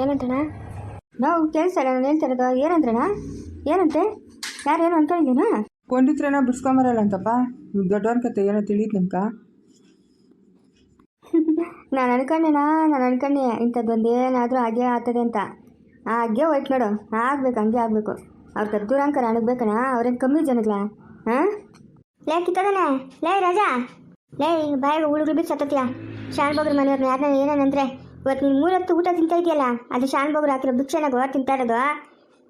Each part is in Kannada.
ಏನಂತಣ್ಣ? ನಾವು ಕೇಳಿಸಲ್ಲ ಇಲ್ಲ ನಾನು ಹೇಳ್ತಾ ಏನಂತಣ್ಣ? ಏನಂತೆ? ಏನಂತೆ ಯಾರೇನು ಅನ್ಕೊಂಡಿದ್ದೀನಾ ಕೊಂಡಿದ್ರೇನ ಬಿಡ್ಸ್ಕೊಂಬರಲ್ಲ ಅಂತಪ್ಪ. ನೀವು ದೊಡ್ಡವ್ರ ಕತೆ ಏನೋ ತಿಳಿದ್ ನಮ್ಕ ನಾನು ಅನ್ಕೊಂಡೆನಾ? ನಾನು ಅನ್ಕೊಂಡೆ ಇಂಥದ್ದೊಂದು ಏನಾದರೂ ಹಾಗೆ ಆಗ್ತದೆ ಅಂತ. ಹಾಗೆ ಹೋಯ್ತು ನೋಡು. ಆಗ್ಬೇಕು ಹಂಗೆ ಆಗಬೇಕು. ಅವ್ರ ಕದ್ದೂರಂಕರ ಅಣಗ್ಬೇಕಣ್ಣ ಅವ್ರೇನು ಕಮ್ಮಿ ಜನಗಳ ಹಾಂ? ಲೇ ಕಿತ್ತದನೆ? ಲೇ ರಾಜಾ? ಲೇ ಬಾಯಿಗೆ ಹುಡುಗರು ಬಿಟ್ಟು ಸತ್ತತ್ಯಾ? ಶಾನ್ ಬಗ್ರ ಮನೆಯವ್ರನ್ನ ಯಾರನ್ನ ಏನೇನಂದ್ರೆ ಇವತ್ತು ನೀನು ಮೂರತ್ತು ಊಟ ತಿಂತಾ ಇದೆಯಲ್ಲ? ಅದು ಶಾನ್ ಬಾಬು ಹಾಕಿರೋ ಭಿಕ್ಷೆನಾಗ ತಿಂತಾ ಇರೋದು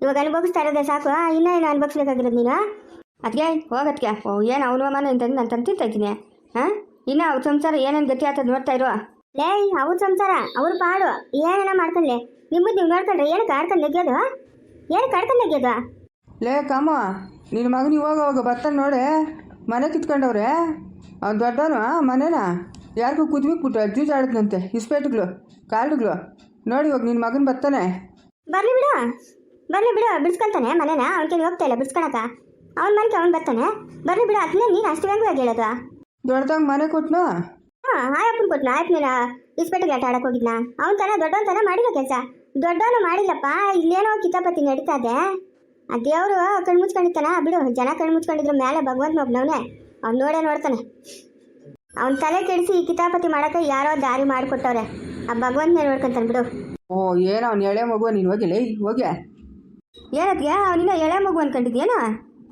ಇವಾಗ ಅನುಭವಿಸ್ತಾ ಇರೋದೇ ಸಾಕು ಇನ್ನೂ ಏನು ಅನುಭವಿಸ್ಬೇಕಾಗಿರೋದು ನೀನು? ಅದಕ್ಕೆ ಹೋಗತ್ಗೆ ಓ ಏನು ಅವನು ಮನೆ ಅಂತಂದು ನಾನು ತಂದು ತಿಂತಾ ಇದ್ದೀನಿ. ಹಾಂ? ಇನ್ನು ಅವ್ರ ಸಂಸಾರ ಏನೇನು ಗತಿ ಆಗ್ತದೆ ನೋಡ್ತಾ ಇರೋ? ಲೇ ಅವ್ರ ಸಂಸಾರ ಅವ್ರ ಪಾಡು. ಏನೇನ ಮಾಡ್ಕೊಂಡ್ಲೆ. ನಿಮ್ಮದು ನೀವು ನೋಡ್ಕೊಂಡ್ರೆ ಏನಕ್ಕೆ ಆಡ್ಕೊಂಡು ನೆಗ್ಯೋದು? ಏನು ಆಡ್ಕೊಂಡು ನೆಗ್ಯೋದು? ಲೇ ಕಾಮ ನಿನ್ನ ಮಗನ ಇವಾಗ ಹೋಗ ಬರ್ತಾನೆ ನೋಡೆ. ಮನೆ ಕಿತ್ಕೊಂಡವ್ರೆ. ಅವ್ನು ದೊಡ್ಡವನು ಮನೇನ? ಯಾರಿಗೂ ಕುದ್ಬಿಟ್ಬಿಟ್ಟು ಜ್ಯೂಸ್ ಆಡಿದ್ನಂತೆ. ಇಸ್ಪೇಟ್ಗಳು ಕಾರ್ಡ್ಗಳು ನೋಡಿ ಇವಾಗ ನಿನ್ನ ಮಗನ ಬರ್ತಾನೆ. ಬರ್ಲಿ ಬಿಡು. ಬರ್ಲಿ ಬಿಡು. ಬಿಡ್ಸ್ಕೊಳ್ತಾನೆ ಮನೇನ? ಕೇಳಿ ಹೋಗ್ತಾ ಇಲ್ಲ ಬಿಡ್ಸ್ಕೊಳಕ. ಅವ್ನ ಮನೆಗೆ ಅವ್ನು ಬರ್ತಾನೆ. ಬರ್ಲಿ ಬಿಡು ಅದನ್ನೇ ನೀನು ಅಷ್ಟು ವ್ಯಂಗ್ಯವಾಗಿ ಹೇಳೋದು. ದೊಡ್ಡದಾಗ ಮನೆ ಕೊಟ್ನು? ಹಾಂ ಆಯಪ್ಪನ ಕೊಟ್ನ? ಆಯ್ತು ನೀನು ಇಸ್ಪೆಟ್ಟಿಗೆ ಆಟ ಆಡಕ್ಕೆ ಹೋಗಿದ್ನ? ಅವ್ನ ತನ ದೊಡ್ಡವನ ತನ ಮಾಡಿಲ್ಲ ಕೆಲಸ. ದೊಡ್ಡವನು ಮಾಡಿಲ್ಲಪ್ಪ ಇಲ್ಲೇನೋ ಕಿತಾಪತಿ ನಡೀತಾ ಇದೆ. ಆ ದೇವರು ಕಣ್ಣು ಮುಚ್ಕೊಂಡಿರ್ತಾನ ಬಿಡು ಜನ ಕಣ್ಣು ಮುಚ್ಕೊಂಡಿದ್ರು ಮೇಲೆ ಭಗವಂತ ಒಬ್ಬನವನೇ ಅವ್ನು ನೋಡೇ ನೋಡ್ತಾನೆ. ಅವ್ನ ತಲೆ ಕೆಡಿಸಿ ಈ ಕಿತಾಪತಿ ಮಾಡಕ್ಕೆ ಯಾರೋ ದಾರಿ ಮಾಡಿಕೊಟ್ಟವ್ರೆ. ಆ ಭಗವಂತ ನೋಡ್ಕೊಂತಾನೆ ಬಿಡು ಓ ಏನೋ ಅವ್ನು ಎಳೆ ಮಗು ನೀನು ಹೋಗಿಲ್ಲ? ಹೋಗ್ಯ? ಹೋಗಿ ಏನತ್ಗೆ ಅವನಿನ್ನ ಎಳೆ ಮಗು ಅನ್ಕೊಂಡಿದ್ಯೇನು?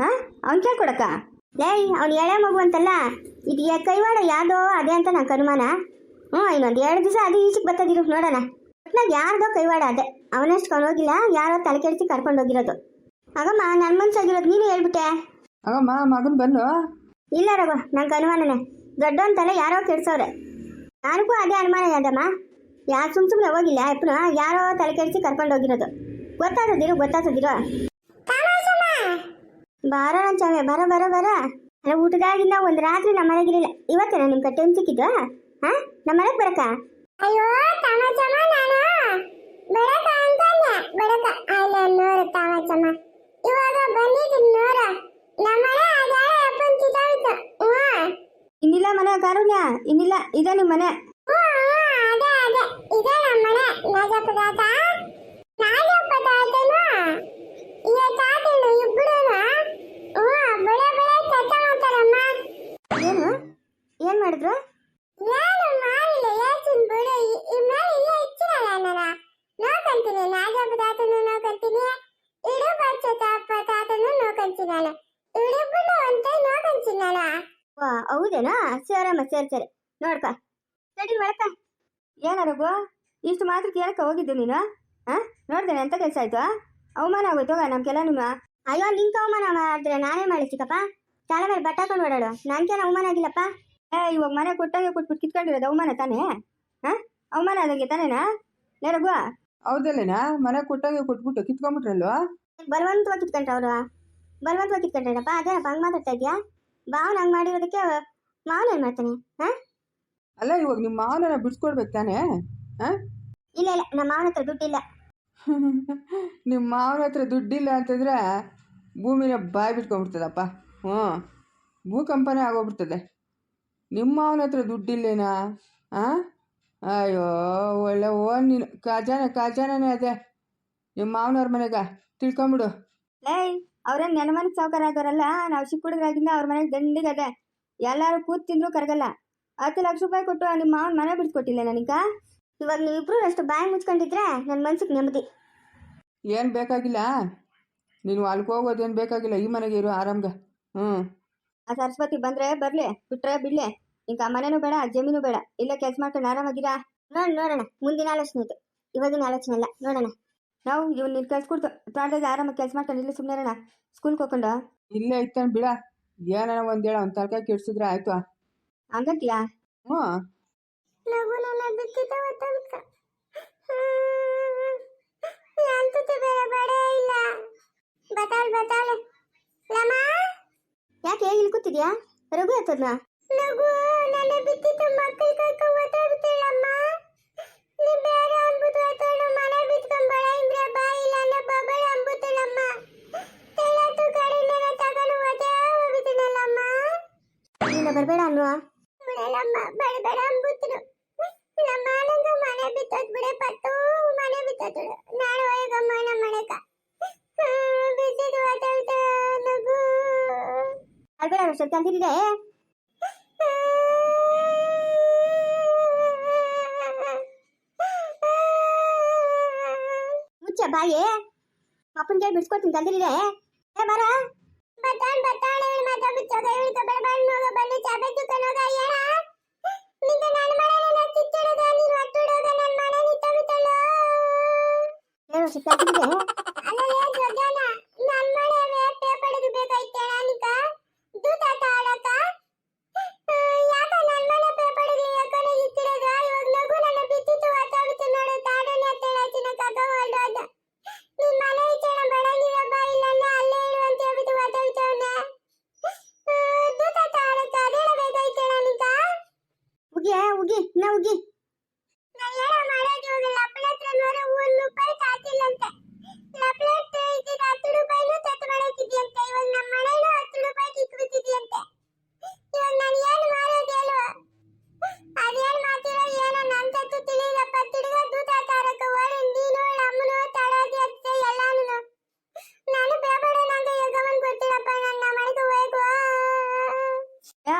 ಹಾಂ? ಅವ್ನು ಕೇಳ್ಕೊಡಕ್ಕ? ಲೇ ಅವ್ನು ಎಳೆ ಮಗು ಅಂತಲ್ಲ? ಇದು ಕೈವಾಡ ಯಾವ್ದೋ ಅದೇ ಅಂತ ನಂಗೆ ಅನುಮಾನ. ಹ್ಞೂ ಇನ್ನೊಂದು ಎರಡು ದಿವಸ ಅದು ಈಚೆಗೆ ಬರ್ತದಿರು ನೋಡೋಣ. ಒಟ್ನಾಗ ಯಾರ್ದೋ ಕೈವಾಡ ಅದೇ. ಅವನಷ್ಟು ಹೋಗಿಲ್ಲ ಯಾರೋ ತಲೆ ಕೆಡಿಸಿ ಕರ್ಕೊಂಡು ಹೋಗಿರೋದು. ಆಗಮ್ಮ ನನ್ನ ಮನ್ಸಾಗಿರೋದು ನೀನು ಹೇಳ್ಬಿಟ್ಟೆ. ಆಗಮ್ಮ ಮಗನ ಬಂದು ಇಲ್ಲ ರಘು ನಂಗೆ ಅನುಮಾನನೇ. ದೊಡ್ಡವನ್ ತಲೆ ಯಾರೋ ಕೆಡ್ಸವ್ರೆ. ನನಗೂ ಅದೇ ಅನುಮಾನ ಯಾದಮ್ಮ ಯಾರು ಸುಮ್ ಸುಮ್ಮನೆ ಹೋಗಿಲ್ಲ ಎಪ್ಪನ ಯಾರೋ ತಲೆ ಕೆಡಿಸಿ ಕರ್ಕೊಂಡು ಹೋಗಿರೋದು. ಗೊತ್ತಾಗದಿರು ಗೊತ್ತಾಗದಿರು ಬಾರ ಚಾವೆ ಬರ ಬರ ಬರ. ಅಲ್ಲ ಊಟದಾಗಿಂದ ಒಂದು ರಾತ್ರಿ ನಮ್ಮ ಮನೆಗಿರಲಿಲ್ಲ ಇವತ್ತೇನ ನಿಮ್ ಕಟ್ಟೆ ಸಿಕ್ಕಿದ್ದು ಹಾ? ನಮ್ಮ ಮನೆಗೆ ಬರಕ ಅಯ್ಯೋ ತಮ ಚಮ ನಾನು ಬರಕ ಅಂತಾನೆ ಬರಕ ಅಲ್ಲ ನೋಡು ತಮ ಚಮ ಇವಾಗ ಬಂದಿದ್ದೀನಿ ನೋರ ನಮ್ಮನೆ ಅದಾಳ ಅಪ್ಪನ್ ಕಿತಾವಿತ್ತು ಹ್ಞೂ ಇನ್ನಿಲ್ಲ ಮನೆ ಕಾರುಣ್ಯ ಇನ್ನಿಲ್ಲ ಇದೆ ನಿಮ್ಮ ಮನೆ. ಹ್ಞೂ ಅದೇ ಅದೇ. ಇದೇ ನಮ್ಮನೆ ನಾಜಪ್ಪ ತಾತ ನಾಜಪ್ಪ ತಾತನು ಈ ತಾತನು ಇಬ್ಬರು ಹ್ಞೂ ಬಳೆ ಬಳೆ ಕಥ ಮಾಡ್ತಾರಮ್ಮ ಏನು? ಏನ್ ಮಾಡಿದ್ರು? ನಾನು ಮಾಡಿಲ್ಲ. ಹೇಳ್ತೀನಿ ಬಿಡು. ಈ- ಈ ಮೇಲೆ ಇಲ್ಲೇ ಇಚ್ಚಿರಲ್ಲ ನಾನು ನೋಡ್ಕೊಂತೀನಿ. ನಾಗಪ್ಪ ತಾತನು ನೋಡ್ಕೊಂತೀನಿ. ಇಡು ಬಚ್ಚ ತಾಪ ತಾತನು ನೋಡ್ಕೊಂತೀನಿ ನಾನು. ಇಡಿಬ್ಬರು ಅಂತ ನೋಡ್ಕೊಂತೀನಿ ನಾನು. ವಾ ಹೌದೇನಾ? ಸೇರಮ್ಮ ಸರಿ ಸರಿ. ನೋಡಪ್ಪ ಸರಿ ಮಾಡಕ್ಕ ಏನಾರಗು ಇಷ್ಟು ಮಾತ್ರ ಕೇಳಕ್ಕೆ ಹೋಗಿದ್ದು ನೀನು? ಹಾ ನೋಡ್ದೇನೆ ಎಂತ ಕೆಲಸ ಆಯ್ತು? ಅವಮಾನ ಆಗೋಯ್ತು ಹೋಗ ನಮ್ಗೆಲ್ಲ ಅಯ್ಯೋ ನಿಂಗೆ ಅವಮಾನ ಮಾಡಿದ್ರೆ ನಾನೇ ಮಾಡಿ ಚಿಕ್ಕಪ್ಪ. ತಲೆ ಮೇಲೆ ಬಟ್ಟೆ ಹಾಕೊಂಡು ಓಡಾಡು. ನಂಗೇನು ಅವಮಾನ ಆಗಿಲ್ಲಪ್ಪ? ಏ ಇವಾಗ ಮನೆ ಕೊಟ್ಟಾಗೆ ಕೊಟ್ಬಿಟ್ಟು ಕಿತ್ಕೊಂಡಿರೋದು ಅವಮಾನ ತಾನೇ? ಹಾ ಅವಮಾನ ಆದಂಗೆ ತಾನೇನಾ? ಲೇ ರಘು. ಹೌದಲ್ಲೇನಾ? ಮನೆ ಕೊಟ್ಟಾಗೆ ಕೊಟ್ಬಿಟ್ಟು ಕಿತ್ಕೊಂಡ್ಬಿಟ್ರಲ್ವಾ? ಬಲವಂತವಾಗಿ ಕಿತ್ಕೊಂಡ್ರ ಅವರು? ಬಲವಂತವಾಗಿ ಕಿತ್ಕೊಂಡ್ರಪ್ಪ? ಅದೇನಪ್ಪ ಹಂಗೆ ಮಾತಾಡ್ತಾ ಇದೆಯಾ ಬಾವನ್ ಹಂಗೆ ಮಾಡಿರೋದಕ್ಕೆ ಮಾವನ ಏನು ಮಾಡ್ತಾನೆ ಹಾ? ಅಲ್ಲ ಇವಾಗ ನಿಮ್ಮ ಮಾವನ ಬಿಡ್ಸ್ಕೊಡ್ಬೇಕು ತಾನೇ ಹಾಂ? ಇಲ್ಲ ಇಲ್ಲ ನಮ್ಮ ಮಾವನ ಹತ್ರ ದುಡ್ಡಿಲ್ಲ. ನಿಮ್ಮ ಮಾವನ ಹತ್ರ ದುಡ್ಡಿಲ್ಲ ಅಂತಂದ್ರೆ ಭೂಮಿನ ಬಾಯಿ ಬಿಟ್ಕೊಂಡ್ಬಿಡ್ತದಪ್ಪ. ಹ್ಞೂ. ಭೂಕಂಪನೇ ಆಗೋಗ್ಬಿಡ್ತದೆ. ನಿಮ್ಮ ಮಾವನ ಹತ್ರ ದುಡ್ಡಿಲ್ಲೇನಾ? ಹಾಂ? ಅಯ್ಯೋ ಒಳ್ಳೆ ಓ ನೀನು. ಖಜಾನೆ ಖಜಾನೆ ಅದೇ. ನಿಮ್ಮ ಮಾವನವ್ರ ಮನೆಗ ತಿಳ್ಕೊಂಬಿಡು. ಏಯ್ ಅವ್ರೇನು ನೆನಮನ ಸಾವುಕಾರ ಆಗೋರಲ್ಲ ನಾವು ಚಿಕ್ಕ ಹುಡುಗರಾಗಿಂದ ಅವ್ರ ಮನೆಗೆ ದಂಡಿಗದೆ ಎಲ್ಲರೂ ಕೂತ್ ತಿಂದ್ರು ಕರಗಲ್ಲ. ಹತ್ತು ಲಕ್ಷ ರೂಪಾಯಿ ಕೊಟ್ಟು ನಿಮ್ಮ ಮಾವನ ಮನೆ ಬಿಡ್ಕೊಟ್ಟಿಲ್ಲ ನನಗ ಇವಾಗ ನೀವಿಬ್ರು ಅಷ್ಟು ಬಾಯಿ ಮುಚ್ಕೊಂಡಿದ್ರೆ ನನ್ನ ಮನ್ಸಿಗೆ ನೆಮ್ಮದಿ. ಏನು ಬೇಕಾಗಿಲ್ಲ? ನೀನು ಅಲ್ಲಿಗೆ ಹೋಗೋದೇನು ಬೇಕಾಗಿಲ್ಲ? ಈ ಮನೆಗೆ ಇರು ಆರಾಮ್ಗೆ. ಹ್ಞೂ ಆ ಸರಸ್ವತಿ ಬಂದ್ರೆ ಬರ್ಲಿ ಬಿಟ್ರೆ ಬಿಡ್ಲಿ. ಇಂಕ ಮನೆನೂ ಬೇಡ ಜಮೀನು ಬೇಡ. ಇಲ್ಲ ಕೆಲಸ ಮಾಡ್ಕೊಂಡು ಆರಾಮಾಗಿರಾ? ನೋಡಿ ನೋಡೋಣ ಮುಂದಿನ ಆಲೋಚನೆ ಇದು ಇವಾಗಿನ ಆಲೋಚನೆ ಅಲ್ಲ ನೋಡೋಣ. ನಾವು ಇವ್ನು ನೀನು ಕಳ್ಸ್ಕೊಡ್ತು ತೋಟದಾಗ ಆರಾಮ ಕೆಲಸ ಮಾಡ್ಕೊಂಡು ಇಲ್ಲ ಸುಮ್ಮನೆ ಅಣ್ಣ ಸ್ಕೂಲ್ಗೆ ಹೋಗ್ಕೊಂಡು? ಇಲ್ಲೇ ಇತ್ತಾನೆ ಬಿಡ. ಏನಾರ ಒಂದೇಳ ಒಂದ್ ತರಕ ಕೆಡ್ಸಿದ್ರೆ ಆಯ್ತು. ಹಂಗಂತೀಯಾ? ಹ್ಞೂ ಯಾಕೆ ಹೇಗೆ ಇಲ್ಲಿ. ಕೂತಿದ್ಯಾ? ರಘು ಹತ್ತದ್ನ ನಗು ನನ್ನ ಮಕ್ಕಳು ಒತ್ತಾಡ್ತಿಲ್ಲಮ್ಮ ಹೋಯ್ತಾಳು ನಾನು ಹೋಗಮ್ಮ ನಮ್ಮ ಮನೆಕ ಬಿದ್ದಿದ್ದು ನಗು ಅಲ್ಬೇಡ ಸ್ವಲ್ಪ ಅಂತಿದ್ದೆ ಮುಚ್ಚ ಬಾಯಿ. ಅಪ್ಪನಿಗೆ ಬಿಡ್ಸ್ಕೊಡ್ತೀನಿ ತಂದಿರಿದೆ ಏ ಬರ ಬತ್ತಾನ್ ಬತ್ತಾನ್ ಹೇಳಿ ಮಾತಾ ಬಿಚ್ಚೋಗ ಹೇಳಿ ಕಬಳ ಬಾಳ್ ನೋಗ ಬಲ್ಲಿ ಚಾಪೆ ತುಕನೋಗ ಏನ? ನಿಂಗೆ ನಾನು ಮನೆನೆಲ್ಲ ಕಿತ್ತಿಡೋಗ ನೀನು ಅಟ್ಟುಡೋಗ ನಿನ್ ಮನೆ ಈಚೆನ ಬೆಳಗಿರಬ್ಬ ಇಲ್ಲ ಲಪ್ಪಳ ಹತ್ರ ಇದ್ದಿದ್ದು ಹತ್ತು ರೂಪಾಯಿನೂ ತತ್ತು ಇವಾಗ ನಮ್ಮ ಮನೇಲೂ ಹತ್ತು ರೂಪಾಯಿ ಕಿತ್ಬಿಟ್ಟಿದ್ಯಂತೆ ಇವಾಗ ನಾನು ಏನು ಮಾಡೋದು ಅದೇನು ಮಾಡ್ತೀರೋ ಏನೋ ನನ್ನ ತತ್ತು ತಿಳಿಯಲ್ಲಪ್ಪ. ತಿರ್ಗ ದೂತ ಓಡಿ ನೀನು ಅಮ್ಮನು ತಳದಿ ಅತ್ತೆ ಎಲ್ಲಾನು ನಾನು ಬೇಬಡ ನಂಗೆ ಯೋಗವನ್ ಗೊತ್ತಿಲ್ಲಪ್ಪ. ನನ್ನ ಮನೆಗೆ ಹೋಗು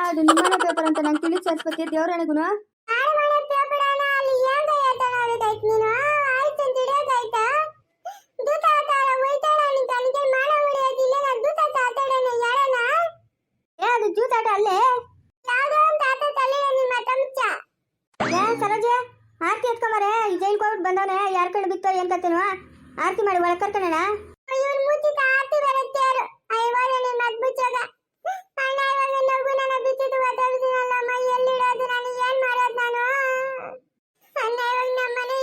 ಅದು ನಿಮ್ಮನೆ ಪೇಪರ್ ಅಂತ ನಂಗೆ ತಿಳಿಸಿ ದೇವರಣೆಗೂ ನಾನು ಮನೆ ಬೇಬಡನ ಅಲ್ಲಿ ಏಂಗ ಹೇಳ್ತಾನಾಗೈತ್ ನೀನು ಆಯ್ತು ಅಂತ ಹಿಡಿಯೋದಾಯ್ತಾ ದೂತ ತಾರ ಹೋಯ್ತಾಳ ನಿನ್ ಕಲಿಗೆ ಮಾಡ ಹೊಡೆಯೋದಿಲ್ಲ ನಾನು ದೂತ ತಾತಾಡನೆ ಯಾರನ ಏ ಅದು ಜೂತಾಟ ಅಲ್ಲೇ ಯಾವ್ದೋ ಒಂದು ತಾತ ತಲೆ ನಿಮ್ಮ ತಮ್ಚ ಏ ಸರೋಜೆ ಆರತಿ ಎತ್ಕೊಂಬಾರೆ ಈ ಜೈಲ್ಗೆ ಹೋಗ್ಬಿಟ್ಟು ಬಂದವನೆ ಯಾರ ಕಡೆ ಬಿತ್ತೋ ಏನ್ ಕತ್ತೇನು ಆರತಿ ಮಾಡಿ ಒಳಗೆ ಕರ್ಕೊಳ್ಳೋಣ ಇವ್ರ ಮೂತಿ ಆರ್ತಿ ಬರುತ್ತೆ ಯಾರು ಅಯ್ಯೋ ನನ್ನ ಮುಚ್ಚೋಗ ಅಣ್ಣ ಇವಾಗ ನಗು ನನ್ನ ಬಿತ್ತಿದ್ದು ಒದ್ದಾಡ್ತೀನಲ್ಲ ಅಮ್ಮ ಎಲ್ಲಿಡೋದು? ನಾನು ಏನ್ ಮಾಡೋದು ನಾನು? ಅಣ್ಣ ಇವಾಗ ನಮ್ಮ ಮನೆ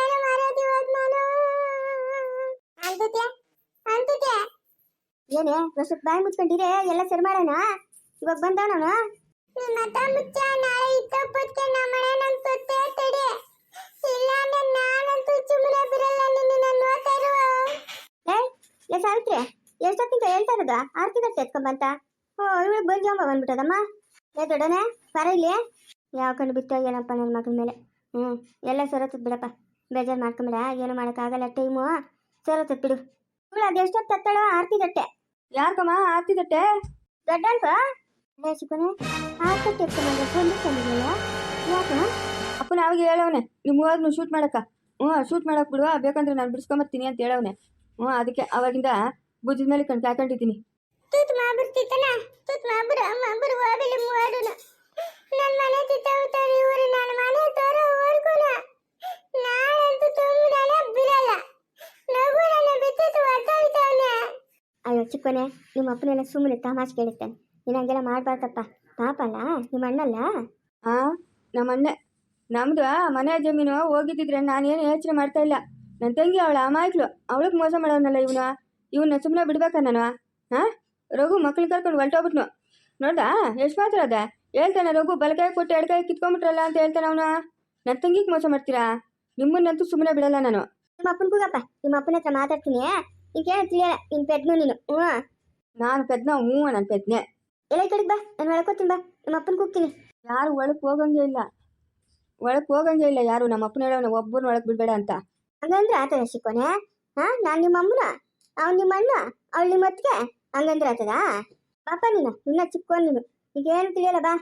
ಏನು ಮಾಡೋದು ಇವಾಗ ನಾನು? ಅಂತದ್ಯಾ ಅಂತದ್ಯಾ ಏನೇ ಪ್ರಸ್ತುತ ಬಾಯಿ ಮುಚ್ಕೊಂಡಿರೆ? ಎಲ್ಲ ಸರಿ ಮಾಡೋಣ? ಇವಾಗ ಬಂದವನವನು? ನಿಮ್ಮ ಮುಚ್ಚ ನಾಳೆ ಇತ್ತಪ್ಪಕ್ಕೆ ನಮ್ಮನೆ ನಂಗೆ ಗೊತ್ತೇ ಏ ಸಾವಿತ್ರಿ ಎಷ್ಟೊತ್ತಿಂದ ಹೇಳ್ತಾ ಇರೋದು? ಆರತಿ ಗಟ್ಟೆ ಎತ್ಕೊಂಬಂತ ಓ ಇವಳು ಬಂಜಂಬ ಬಂದ್ಬಿಟ್ಟದಮ್ಮ. ಏ ದೊಡ್ಡನೆ ಬರ ಇಲ್ಲಿ ಯಾವ ಕಣ್ಣು ಬಿತ್ತೋಗ್ಯನಪ್ಪ ಏನಪ್ಪ ನನ್ನ ಮಗನ ಮೇಲೆ? ಹ್ಞೂ ಎಲ್ಲ ಸೊರತದ್ ಬಿಡಪ್ಪ. ಬೇಜಾರು ಮಾಡ್ಕೊಂಬಿಡ ಏನು ಮಾಡೋಕ್ಕಾಗಲ್ಲ ಟೈಮು. ಸೊರತದ್ ಬಿಡು. ಇವಳು ಅದು ಎಷ್ಟೊತ್ತು ತತ್ತಳೋ ಆರ್ತಿ ಗಟ್ಟೆ ಯಾಕಮ್ಮ ಆರ್ತಿ ತಟ್ಟೆ ದೊಡ್ಡ ಅಂತ ಚಿಕ್ಕನೆ ಆರ್ತಿ ಗಟ್ಟೆ ಎತ್ಕೊಂಬಂದ್ರೆ ಬಂದು ತಂದಿಲ್ಲ ಯಾಕೆ ಅಪ್ಪನ ಅವಾಗ ಹೇಳವನೆ ಹೋದ್ನು ಶೂಟ್ ಮಾಡಕ್ಕ. ಹ್ಞೂ ಶೂಟ್ ಮಾಡಕ್ಕೆ ಬಿಡುವ ಬೇಕಂದ್ರೆ ನಾನು ಬಿಡಿಸ್ಕೊಂಬರ್ತೀನಿ ಅಂತ ಹೇಳವನೆ. ಹ್ಞೂ ಅದಕ್ಕೆ ಅವಾಗಿಂದ ಭುಜದ ಮೇಲೆ ಕಣ್ ತುತ್ ತೂತ್ ಮಾಡ್ಬಿಡ್ತಿತ್ತಲ್ಲ ತೂತ್ ಮಾಡ್ಬಿಡು ಮಾಡ್ಬಿಡು ಹೋಗಲಿ ಮೂವಾಡುನ ನನ್ನ ಮನೆ ತಿತ್ತವುತ್ತಾರೆ ಇವರು ನನ್ನ ಮನೆ ತೋರ ಓಡ್ಕೊನ ನಾನಂತೂ ತುಂಬಿಡಲ್ಲ ಬಿರಲ್ಲ ನಗು ನನ್ನ ಬಿತ್ತಿತ್ತು ಒದ್ದಾಡ್ತಾವನೆ. ಅಯ್ಯೋ ಚಿಕ್ಕನೆ ನಿಮ್ಮ ಅಪ್ಪನೆಲ್ಲ ಸುಮ್ಮನೆ ತಮಾಷೆ ಕೇಳಿರ್ತಾನೆ. ನೀನು ಹಂಗೆಲ್ಲ ಮಾಡಬಾರ್ದಪ್ಪ. ಪಾಪ ಅಲ್ಲ ನಿಮ್ಮ ಅಣ್ಣಲ್ಲ ಆ ನಮ್ಮ ಅಣ್ಣ ನಮ್ದು ಮನೆ ಜಮೀನು ಹೋಗಿದ್ದಿದ್ರೆ ನಾನೇನು ಯೋಚನೆ ಮಾಡ್ತಾ ಇಲ್ಲ. ನನ್ನ ತಂಗಿ ಅವಳ ಅಮಾಯಕ್ಲು ಅವಳಿಗೆ ಮೋಸ ಮಾಡೋನಲ್ಲ ಇವನು ಇವನ್ನ ಸುಮ್ಮನೆ ಬಿಡ್ಬೇಕಾ ನಾನು ಹಾಂ? ರಘು ಮಕ್ಳು ಕರ್ಕೊಂಡು ಹೊಲ್ಟೋಗ್ಬಿಟ್ನು ನೋಡ್ದಾ ಎಷ್ಟು ಮಾತ್ರ ಅದ? ಹೇಳ್ತಾನೆ ರಘು ಬಲಕಾಯಿ ಕೊಟ್ಟು ಎಡಕಾಯಿ ಕಿತ್ಕೊಂಬಿಟ್ರಲ್ಲ ಅಂತ ಹೇಳ್ತಾನೆ ಅವನು. ನನ್ನ ತಂಗಿಗೆ ಮೋಸ ಮಾಡ್ತೀರಾ? ನಿಮ್ಮನ್ನಂತೂ ಸುಮ್ಮನೆ ಬಿಡಲ್ಲ ನಾನು. ನಿಮ್ಮ ಅಪ್ಪನ ಕೂಗಪ್ಪ ನಿಮ್ಮ ಅಪ್ಪನ ಹತ್ರ ಮಾತಾಡ್ತೀನಿ ಈಗ ಏನು ತಿಳಿಯಲ್ಲ ನಿನ್ನ ಪೆದ್ನು ನೀನು ಹ್ಞೂ? ನಾನು ಪೆದ್ನ? ಹ್ಞೂ ನನ್ನ ಪೆದ್ನೆ. ಎಲ್ಲ ಕಡೆಗೆ ಬಾ ನಾನು ಒಳಕೋತೀನಿ ಬಾ ನಿಮ್ಮ ಅಪ್ಪನ ಕೂಗ್ತೀನಿ. ಯಾರು ಒಳಗೆ ಹೋಗಂಗೆ ಇಲ್ಲ. ಒಳಗೆ ಹೋಗಂಗೆ ಇಲ್ಲ ಯಾರು ನಮ್ಮ ಅಪ್ಪನ ಹೇಳೋನ ಒಬ್ಬರನ್ನ ಒಳಗೆ ಬಿಡಬೇಡ ಅಂತ. ಹಂಗಂದ್ರೆ ಆತದ ಶಿಕ್ಕೋನೆ ಹಾ ನಾನು ನಿಮ್ಮ ಅಮ್ಮನ? ಅವ್ನು ನಿಮ್ಮ ಅಣ್ಣ? ಅವಳು ನಿಮ್ಮ ಅತ್ತಿಗೆ? ಹಂಗಂದ್ರೆ ಆತದ? ಪಾಪ ನೀನು ಇನ್ನ ಚಿಕ್ಕೋನ್ ನೀನು. ಈಗೇನು ತಿಳಿಯಲ್ಲ ಬಾ.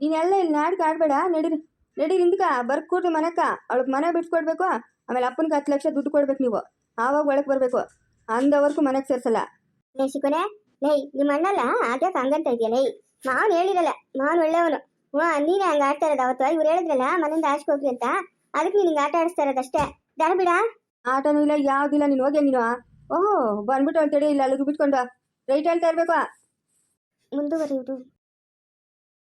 ನೀನೆಲ್ಲ ಇಲ್ಲಿ ನಾಟಕ ಆಡಬೇಡ ನಡೀರಿ. ನಡೀರಿ ಹಿಂದಕ ಬರ್ಕೂಡ್ರಿ ಮನೆಕ ಅವಳಿಗೆ ಮನೆ ಬಿಟ್ಕೊಡ್ಬೇಕು ಆಮೇಲೆ ಅಪ್ಪನಿಗೆ ಹತ್ತು ಲಕ್ಷ ದುಡ್ಡು ಕೊಡ್ಬೇಕು ನೀವು. ಆವಾಗ ಒಳಗೆ ಬರಬೇಕು. ಅಂದವರೆಗೂ ಮನೆಗೆ ಸೇರ್ಸಲ್ಲ. ಲೇ ಶಿಕೋನೆ ಲೇ ನಿಮ್ಮ ಅಣ್ಣಲ್ಲ ಅದ್ಯಾಕೆ ಹಂಗಂತ ಇದೆಯಾ ಲೈ? ಮಾವನ್ ಹೇಳಿರಲ್ಲ ಮಾವನ್ ಒಳ್ಳೆಯವನು. ಹ್ಞೂ ನೀನೇ ಹಂಗೆ ಆಡ್ತಾ ಇರೋದು ಅವತ್ತು. ಇವ್ರು ಹೇಳಿದ್ರಲ್ಲ ಮನೆಯಿಂದ ಆಚೆ ಹೋಗ್ರಿ ಅಂತ. ಅದಕ್ಕೆ ನೀನು ಹಿಂಗೆ ಆಟ ಆಡಿಸ್ತಾ ಇರೋದಷ್ಟೇ ದಣ ಬಿಡ. ಆಟನೂ ಇಲ್ಲ ಯಾವುದಿಲ್ಲ ನೀನು ಹೋಗಿ ನೀನು? ಓಹೋ ಬಂದ್ಬಿಟ್ಟು ಅಂತೇಳಿ ಇಲ್ಲ ಅಲ್ಲಿಗೆ ಬಿಟ್ಕೊಂಡು. ರೈಟ್ ಹೇಳ್ತಾ ಇರ್ಬೇಕು. ಮುಂದುವರಿಯುವುದು.